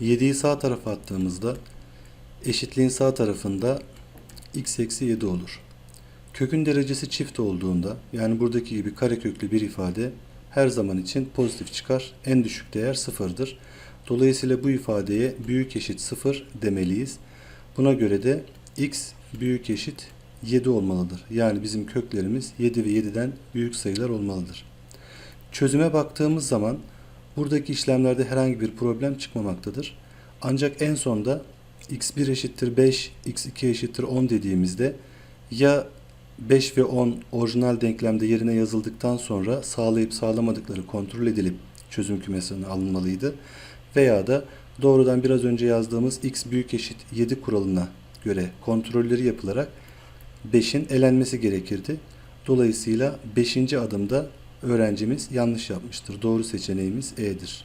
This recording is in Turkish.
7'yi sağ tarafa attığımızda eşitliğin sağ tarafında x eksi 7 olur. Kökün derecesi çift olduğunda yani buradaki gibi kareköklü bir ifade her zaman için pozitif çıkar. En düşük değer sıfırdır. Dolayısıyla bu ifadeye büyük eşit sıfır demeliyiz. Buna göre de x büyük eşit 7 olmalıdır. Yani bizim köklerimiz 7 ve 7'den büyük sayılar olmalıdır. Çözüme baktığımız zaman buradaki işlemlerde herhangi bir problem çıkmamaktadır. Ancak en sonda x1 eşittir 5, x2 eşittir 10 dediğimizde ya 5 ve 10 orijinal denklemde yerine yazıldıktan sonra sağlayıp sağlamadıkları kontrol edilip çözüm kümesine alınmalıydı. Veya da doğrudan biraz önce yazdığımız x büyük eşit 7 kuralına göre kontrolleri yapılarak 5'in elenmesi gerekirdi. Dolayısıyla 5. adımda öğrencimiz yanlış yapmıştır. Doğru seçeneğimiz E'dir.